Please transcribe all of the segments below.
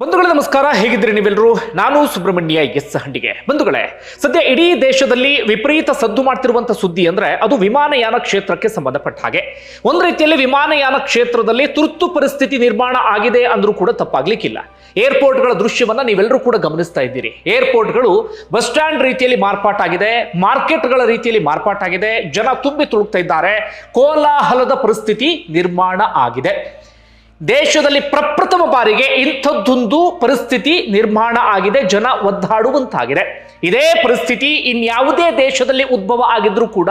ಬಂಧುಗಳೇ, ನಮಸ್ಕಾರ. ಹೇಗಿದ್ದೀರಿ ನೀವೆಲ್ಲರೂ? ನಾನು ಸುಬ್ರಹ್ಮಣ್ಯ ಎಸ್ ಹಂಡಿಗೆ. ಬಂಧುಗಳೇ, ಸದ್ಯ ಇಡೀ ದೇಶದಲ್ಲಿ ವಿಪರೀತ ಸದ್ದು ಮಾಡ್ತಿರುವಂತ ಸುದ್ದಿ ಅಂದ್ರೆ ಅದು ವಿಮಾನಯಾನ ಕ್ಷೇತ್ರಕ್ಕೆ ಸಂಬಂಧಪಟ್ಟ ಹಾಗೆ. ಒಂದು ರೀತಿಯಲ್ಲಿ ವಿಮಾನಯಾನ ಕ್ಷೇತ್ರದಲ್ಲಿ ತುರ್ತು ಪರಿಸ್ಥಿತಿ ನಿರ್ಮಾಣ ಆಗಿದೆ ಅಂದ್ರೂ ಕೂಡ ತಪ್ಪಾಗ್ಲಿಕ್ಕಿಲ್ಲ. ಏರ್ಪೋರ್ಟ್ಗಳ ದೃಶ್ಯವನ್ನ ನೀವೆಲ್ಲರೂ ಕೂಡ ಗಮನಿಸ್ತಾ ಇದ್ದೀರಿ. ಏರ್ಪೋರ್ಟ್ಗಳು ಬಸ್ ಸ್ಟ್ಯಾಂಡ್ ರೀತಿಯಲ್ಲಿ ಮಾರ್ಪಾಟಾಗಿದೆ, ಮಾರ್ಕೆಟ್ಗಳ ರೀತಿಯಲ್ಲಿ ಮಾರ್ಪಾಟಾಗಿದೆ, ಜನ ತುಂಬಿ ತುಳುಕ್ತಾ ಇದ್ದಾರೆ, ಕೋಲಾಹಲದ ಪರಿಸ್ಥಿತಿ ನಿರ್ಮಾಣ ಆಗಿದೆ. ದೇಶದಲ್ಲಿ ಪ್ರಪ್ರಥಮ ಬಾರಿಗೆ ಇಂಥದ್ದೊಂದು ಪರಿಸ್ಥಿತಿ ನಿರ್ಮಾಣ ಆಗಿದೆ, ಜನ ಒದ್ದಾಡುವಂತಾಗಿದೆ. ಇದೇ ಪರಿಸ್ಥಿತಿ ಇನ್ಯಾವುದೇ ದೇಶದಲ್ಲಿ ಉದ್ಭವ ಆಗಿದ್ರೂ ಕೂಡ